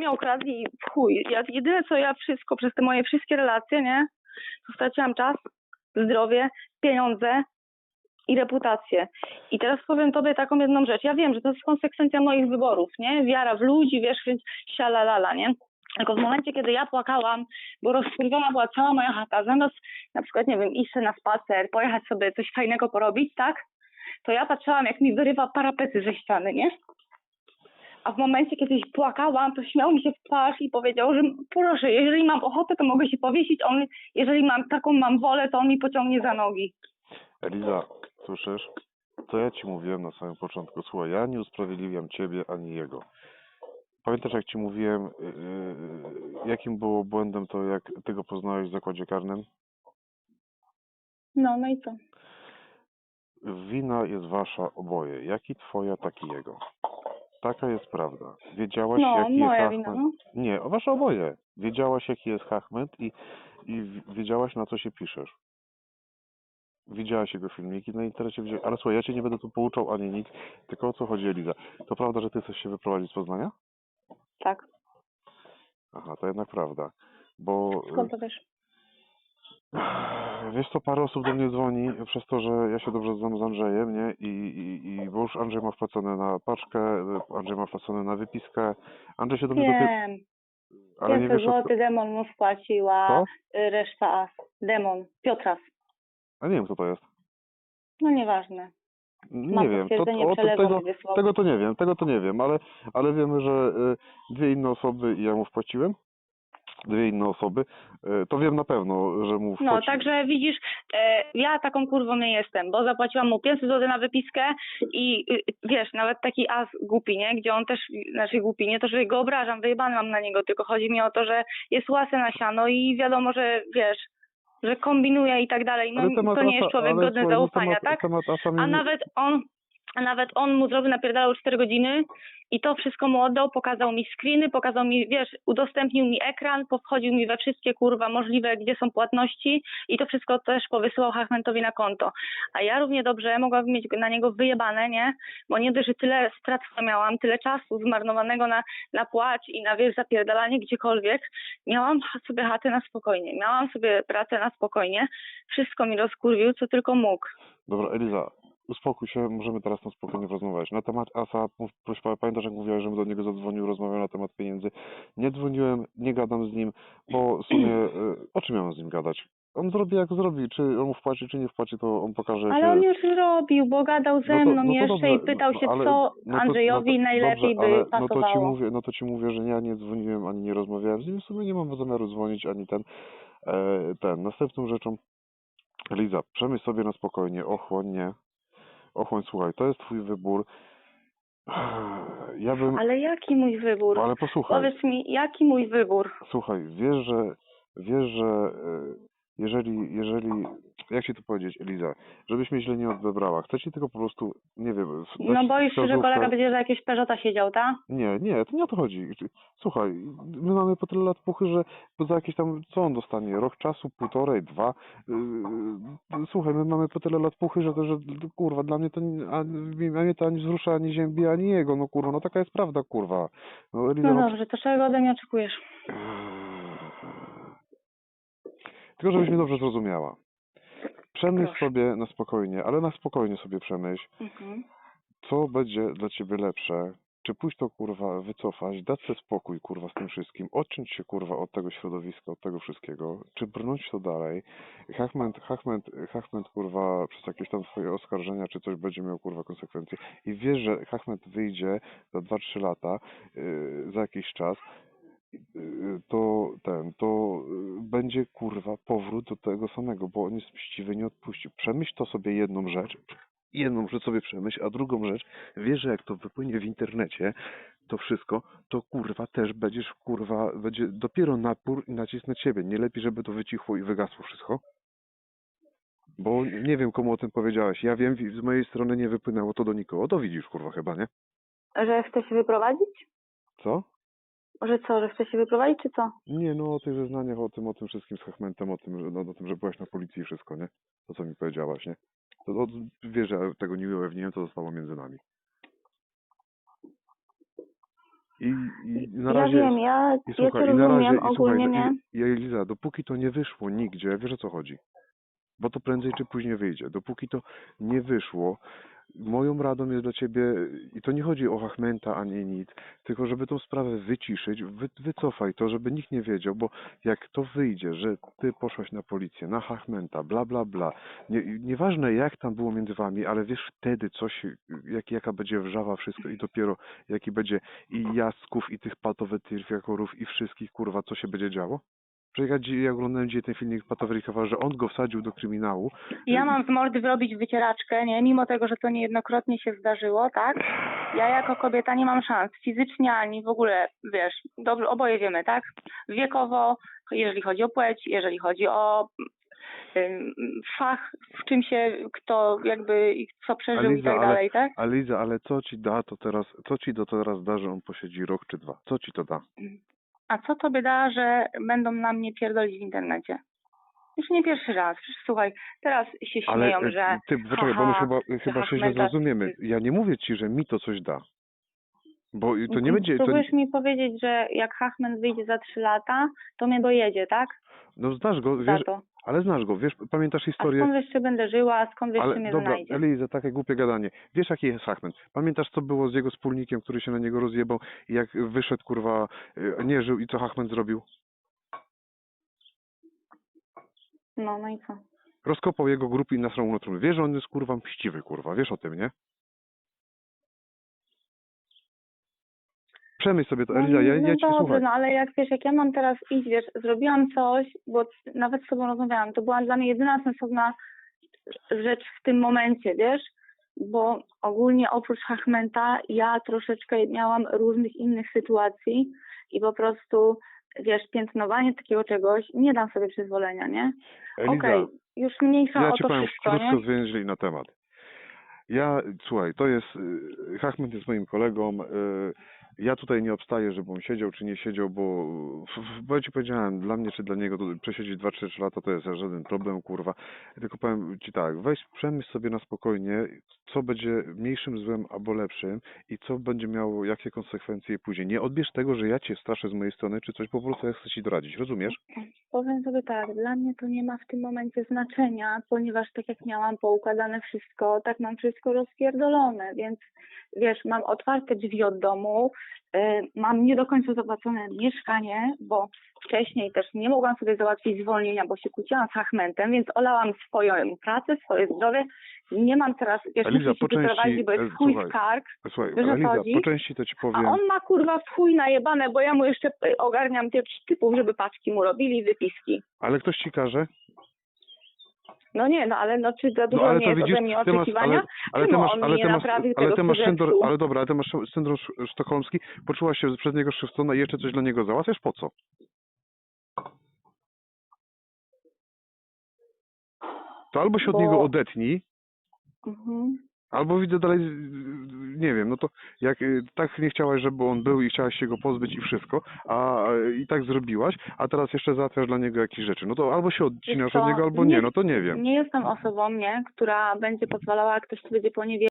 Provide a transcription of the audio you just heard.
mnie okradli w chuj. Ja, jedyne co ja wszystko przez te moje wszystkie relacje, nie? To straciłam czas, zdrowie, pieniądze i reputację. I teraz powiem tobie taką jedną rzecz. Ja wiem, że to jest konsekwencja moich wyborów, nie? Wiara w ludzi, wiesz, sialalala, nie? Tylko w momencie, kiedy ja płakałam, bo rozkurwiona była cała moja chata, zamiast na przykład, nie wiem, iść na spacer, pojechać sobie coś fajnego porobić, tak? To ja patrzyłam, jak mi wyrywa parapety ze ściany, nie? A w momencie, kiedy płakałam, to śmiał mi się w twarz i powiedział, że proszę, jeżeli mam ochotę, to mogę się powiesić, on, jeżeli mam taką mam wolę, to on mi pociągnie za nogi. Eliza, słyszysz? Co ja ci mówiłem na samym początku? Słuchaj, ja nie usprawiedliwiam ciebie ani jego. Pamiętasz, jak ci mówiłem, yy, jakim było błędem to, jak ty go poznałeś w zakładzie karnym? No, no i co? Wina jest wasza oboje. Jak i twoja, tak i jego. Taka jest prawda. Wiedziałaś, No, jaki moja jest wina, Ahmed. no. Nie, o wasze oboje. Wiedziałaś, jaki jest Ahmed i, i w- wiedziałaś, na co się piszesz. Widziałaś jego filmiki na internecie, wiedzia- ale słuchaj, ja cię nie będę tu pouczał ani nic, tylko o co chodzi, Eliza. To prawda, że ty chcesz się wyprowadzić z Poznania? Tak. Aha, to jednak prawda. Bo Skąd to wiesz? Wiesz co, parę osób do mnie dzwoni przez to, że ja się dobrze znam z Andrzejem, nie? I, i, i bo już Andrzej ma wpłacone na paczkę, Andrzej ma wpłacone na wypiskę. Andrzej się do mnie dopiero... Ale nie 500 wiesz, o co... zł demon mu wpłaciła, Co? reszta as. Demon. Piotras. A nie wiem, kto to jest. No nieważne. Nie Ma wiem. To, o, to, tego, tego to nie wiem, tego to nie wiem, ale, ale wiemy, że y, dwie inne osoby i ja mu wpłaciłem. Dwie inne osoby. Y, to wiem na pewno, że mu No, wpłaciłem. także widzisz, e, ja taką kurwą nie jestem, bo zapłaciłam mu 500 zł na wypiskę i y, wiesz, nawet taki as głupi, nie? Gdzie on też, znaczy głupi, nie to, że go obrażam, wyjebany mam na niego, tylko chodzi mi o to, że jest łasy na siano i wiadomo, że wiesz, że kombinuje i tak dalej. No to nie jest człowiek godny no zaufania, temat, tak? Temat A nie- nawet on, a nawet on mu zrobił napierdalał 4 godziny i to wszystko mu oddał, pokazał mi screeny, pokazał mi, wiesz, udostępnił mi ekran, powchodził mi we wszystkie kurwa możliwe, gdzie są płatności i to wszystko też powysyłał Hachmentowi na konto. A ja równie dobrze mogłabym mieć na niego wyjebane, nie? Bo nie dość, że tyle strat miałam, tyle czasu zmarnowanego na, na płać i na, wiesz, zapierdalanie gdziekolwiek, miałam sobie chatę na spokojnie, miałam sobie pracę na spokojnie, wszystko mi rozkurwił, co tylko mógł. Dobra, Eliza, uspokój się, możemy teraz na spokojnie porozmawiać. Na temat ASA, proszę pamiętasz jak mówiłaś, żebym do niego zadzwonił, rozmawiał na temat pieniędzy. Nie dzwoniłem, nie gadam z nim, bo w sumie e, o czym mam z nim gadać? On zrobi jak zrobi, czy on mu wpłaci, czy nie wpłaci, to on pokaże Ale się... on już zrobił, bo gadał ze No to- mną no to jeszcze dobrze, i pytał się, ale- co no to- Andrzejowi no to- najlepiej dobrze, by ale pasowało. No to ci mówię, no to ci mówię, że ja nie dzwoniłem, ani nie rozmawiałem z nim, w sumie nie mam zamiaru dzwonić, ani ten, e, ten. Następną rzeczą, Eliza, przemyśl sobie na spokojnie, ochłoń, nie, ochłoń, słuchaj, to jest twój wybór. Ja bym, Ale jaki mój wybór? ale posłuchaj, Powiedz mi, jaki mój wybór? słuchaj, wiesz, że, wiesz, że e, jeżeli, jeżeli, jak ci to powiedzieć, Eliza, żebyś mnie źle nie odebrała, chcę ci tylko po prostu, nie wiem, No boisz się, że kolega będzie za jakiegoś Peugeota siedział, tak? Nie, nie, to nie o to chodzi. Słuchaj, my mamy po tyle lat puchy, że za jakieś tam, co on dostanie? Rok czasu, półtorej, dwa. Yy, Słuchaj, my mamy po tyle lat puchy, że to, że kurwa, dla mnie to, a, mnie to ani wzrusza, ani ziębi, ani jego, no kurwa, no taka jest prawda, kurwa. No, Eliza, No no, dobrze, to czego ode mnie oczekujesz? Tylko żebyś mnie dobrze zrozumiała. Przemyśl Proszę. sobie na spokojnie, ale na spokojnie sobie przemyśl, Mhm. co będzie dla ciebie lepsze, czy pójść to kurwa wycofać, dać sobie spokój kurwa z tym wszystkim, odciąć się kurwa od tego środowiska, od tego wszystkiego, czy brnąć to dalej. Hachment, Hachment, Hachment kurwa przez jakieś tam swoje oskarżenia czy coś będzie miał kurwa konsekwencje i wiesz, że Hachment wyjdzie za 2-3 lata, yy, za jakiś czas, to ten, to yy, będzie kurwa powrót do tego samego, bo on jest mściwy, nie odpuścił. Przemyśl to sobie jedną rzecz, jedną rzecz sobie przemyśl, a drugą rzecz, wiesz, że jak to wypłynie w internecie, to wszystko, to kurwa też będziesz, kurwa, będzie dopiero napór i nacisk na ciebie. Nie lepiej, żeby to wycichło i wygasło wszystko? Bo nie wiem, komu o tym powiedziałeś. Ja wiem, z mojej strony nie wypłynęło to do nikogo. To widzisz, kurwa, chyba, nie? Że chce się wyprowadzić? Co? Że co, że chce się wyprowadzić, czy co? Nie, no o tych zeznaniach, o tym, o tym wszystkim z Hachmentem, o tym, że, no, o tym, że byłaś na policji i wszystko, nie? To, co mi powiedziałaś, nie? To, to wiesz, ja tego nie ujawniłem, to zostało między nami. I, i na ja razie... wiem, ja, I ja słuchaj, i na razie, rozumiem i słuchaj, ogólnie, no nie? i, i Eliza, dopóki to nie wyszło nigdzie, wiesz o co chodzi? Bo to prędzej czy później wyjdzie. Dopóki to nie wyszło, moją radą jest dla ciebie, i to nie chodzi o Hachmenta ani nic, tylko żeby tą sprawę wyciszyć, wy, wycofaj to, żeby nikt nie wiedział, bo jak to wyjdzie, że ty poszłaś na policję, na Hachmenta, bla, bla, bla, nie, nieważne jak tam było między wami, ale wiesz wtedy coś, jak, jaka będzie wrzawa, wszystko i dopiero jaki będzie i jasków, i tych patowetyriakorów, i wszystkich, kurwa, co się będzie działo? Przecież ja, ja oglądałem dzisiaj ten filmik Patowerykowa, że on go wsadził do kryminału. Ja mam z mordy wyrobić wycieraczkę, nie? Mimo tego, że to niejednokrotnie się zdarzyło, tak? Ja jako kobieta nie mam szans fizycznie ani w ogóle, wiesz, dobrze, oboje wiemy, tak? Wiekowo, jeżeli chodzi o płeć, jeżeli chodzi o fach, w czym się kto jakby i co przeżył i Aliza, tak ale- dalej, tak? A Liza, ale co ci da to teraz, co ci do teraz da, że on posiedzi rok czy dwa? Co ci to da? A co tobie da, że będą na mnie pierdolić w internecie? Już nie pierwszy raz. Przecież słuchaj, teraz się Ale śmieją, e, że ty, poczekaj, bo my chyba, chyba się źle zrozumiemy. Ja nie mówię ci, że mi to coś da. Bo to nie będzie, to, Próbujesz mi powiedzieć, że jak Hachman wyjdzie za trzy lata, to mnie dojedzie, tak? no znasz go, wiesz, to. Ale znasz go, wiesz, pamiętasz A historię? skąd jeszcze będę żyła, skąd jeszcze Ale mnie dobra, znajdzie? Eliza, takie głupie gadanie. Wiesz jaki jest Hachman? Pamiętasz co było z jego wspólnikiem, który się na niego rozjebał i jak wyszedł, kurwa, e, nie żył i co Hachman zrobił? No, no i co? Rozkopał jego grupę i nasrał mu na trumnę. Wiesz, że on jest kurwa mściwy, kurwa. Wiesz o tym, nie? Przemyśl sobie to, Eliza, ja, no ja cię dobrze, słucham. no ale jak wiesz, jak ja mam teraz iść, wiesz, zrobiłam coś, bo nawet z tobą rozmawiałam, to była dla mnie jedyna sensowna rzecz w tym momencie, wiesz, bo ogólnie oprócz Hachmenta ja troszeczkę miałam różnych innych sytuacji i po prostu, wiesz, piętnowanie takiego czegoś, nie dam sobie przyzwolenia, nie? Okej, już mniejsza ja o to powiem wszystko, nie? krótko zwięźli na temat. Ja, słuchaj, to jest, y, Hachman jest moim kolegą, y, ja tutaj nie obstaję, żeby on siedział czy nie siedział, bo, bo ja ci powiedziałem, dla mnie czy dla niego to przesiedzieć 2-3 lata to jest żaden problem, kurwa. Tylko powiem ci tak, weź przemyśl sobie na spokojnie, co będzie mniejszym złem albo lepszym i co będzie miało, jakie konsekwencje później. Nie odbierz tego, że ja cię straszę z mojej strony czy coś, po prostu ja chcę ci doradzić, rozumiesz? Powiem sobie tak, dla mnie to nie ma w tym momencie znaczenia, ponieważ tak jak miałam poukładane wszystko, tak mam wszystko rozpierdolone, więc wiesz, mam otwarte drzwi od domu, mam nie do końca zapłacone mieszkanie, bo wcześniej też nie mogłam sobie załatwić zwolnienia, bo się kłóciłam z Hachmentem, więc olałam swoją pracę, swoje zdrowie. Nie mam teraz, wiesz, Eliza, muszę się po części, wyprowadzić, bo e, jest chuj słuchaj, w kark, Słuchaj, Wiesz, o co Eliza, chodzi? po części to ci powiem... a on ma kurwa w chuj najebane, bo ja mu jeszcze y, ogarniam tych typów, żeby paczki mu robili, wypiski. Ale ktoś ci każe? No nie, no ale no czy za dużo No ale nie to jest widzisz, ode mnie ty masz, oczekiwania? ale, ale ty masz, ale ty nie masz, ale ty masz syndrom, ale dobra, ale ty masz syndrom sz- sztokholmski, poczułaś się przez niego szczypcona i jeszcze coś dla niego załatwiasz? Po co? To albo się od Bo- niego odetnij, Mhm. Albo widzę dalej, nie wiem, no to jak y, tak nie chciałaś, żeby on był i chciałaś się go pozbyć i wszystko, a i tak zrobiłaś, a teraz jeszcze załatwiasz dla niego jakieś rzeczy, no to albo się odcinasz co, od niego, albo nie- nie, no to nie wiem. Nie jestem osobą, nie, która będzie pozwalała, jak ktoś będzie poniewierał